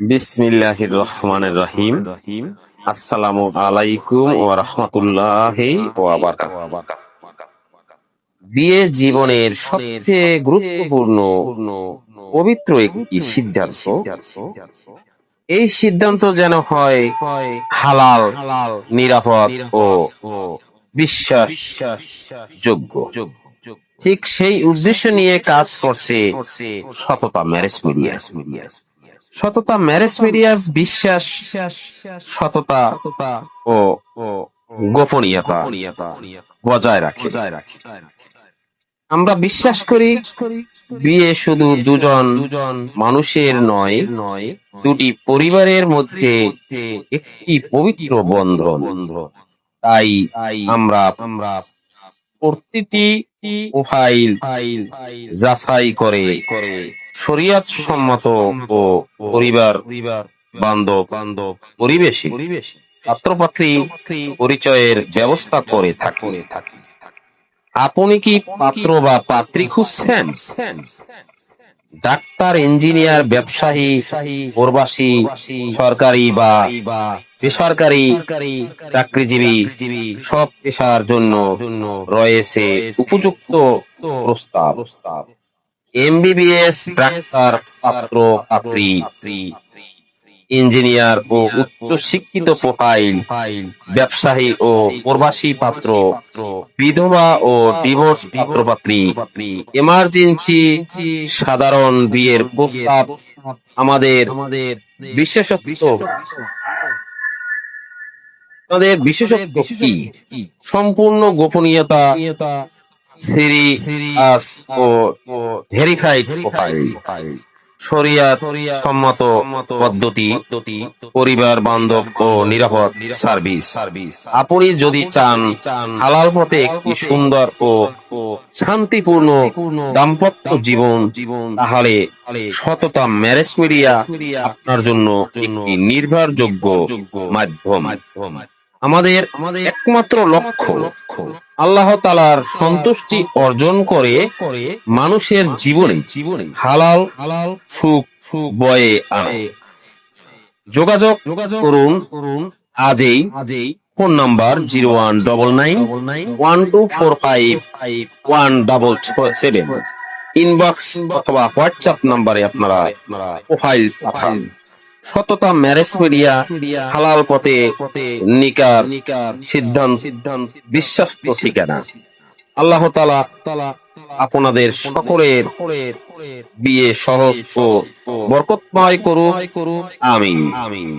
বিসমিল্লাহির রহিম। আসসালামু আলাইকুম বিয়ে জীবনের সবচেয়ে গুরুত্বপূর্ণ পবিত্র একটি সিদ্ধান্ত। এই সিদ্ধান্ত যেন হয় হালাল, নিরাপদ ও বিশ্বাস যোগ্য ঠিক সেই উদ্দেশ্য নিয়ে কাজ করছে সততা ম্যারেজ মিডিয়া। সততা ম্যারেজ মিডিয়ার বিশ্বাস সততা ও গোপনীয়তা বজায় রাখে। আমরা বিশ্বাস করি বিয়ে শুধু দুজন দুজন মানুষের নয় নয় দুটি পরিবারের মধ্যে একটি পবিত্র বন্ধন। তাই আমরা আমরা প্রতিটি প্রোফাইল যাচাই করে করে শরিয়াত সম্মত ও পরিবার, বান্ধব বান্ধব পরিবেশে। পাত্রপাত্রী পরিচয়ের ব্যবস্থা করে থাকে। আপনি কি পাত্র বা পাত্রী খুঁজছেন? ডাক্তার, ইঞ্জিনিয়ার, ব্যবসায়ী প্রবাসী সরকারি বা বেসরকারি চাকরিজীবী সব পেশার জন্য রয়েছে উপযুক্ত প্রস্তাব। এমবিবিএস ডাক্তার পাত্র পাত্রী ইঞ্জিনিয়ার ও উচ্চ শিক্ষিত প্রোফাইল ব্যবসায়ী ও প্রবাসী পাত্র বিধবা ও ডিভোর্স পাত্রপাত্রী এমার্জেন্সি সাধারণ বিয়ের প্রস্তাব আমাদের বিশেষত্ব। আমাদের বিশেষত্ব কি? সম্পূর্ণ গোপনীয়তা ও ভেরিফাইড প্রোফাইল সম্মত পদ্ধতি, পরিবার, বান্ধব ও নিরাপদ সার্ভিস। আপনি যদি চান হালাল পথে একটি সুন্দর ও শান্তিপূর্ণ দাম্পত্য জীবন জীবন তাহলে সততা ম্যারেজ মিডিয়া আপনার জন্য একটি নির্ভরযোগ্য মাধ্যম। আমাদের আমাদের একমাত্র লক্ষ্য লক্ষ্য আল্লাহ তালার সন্তুষ্টি অর্জন করে মানুষের জীবনে জীবনে হালাল হালাল সুখ সুখ বয়ে আনে। যোগাযোগ যোগাযোগ করুন করুন আজই আজই phone number zero one double nine one two four five five one double seven. Inbox অথবা হোয়াটসঅ্যাপ নাম্বারে আপনারা প্রোফাইল পাঠান। সততা ম্যারেজ মিডিয়া হালাল পথে নিকার সিদ্ধান্ত সিদ্ধান্ত বিশ্বস্ত ঠিকানা। আল্লাহ তালা আপনাদের সকলের বিয়ে সহজ ও বরকতময় করুক। আমিন আমিন।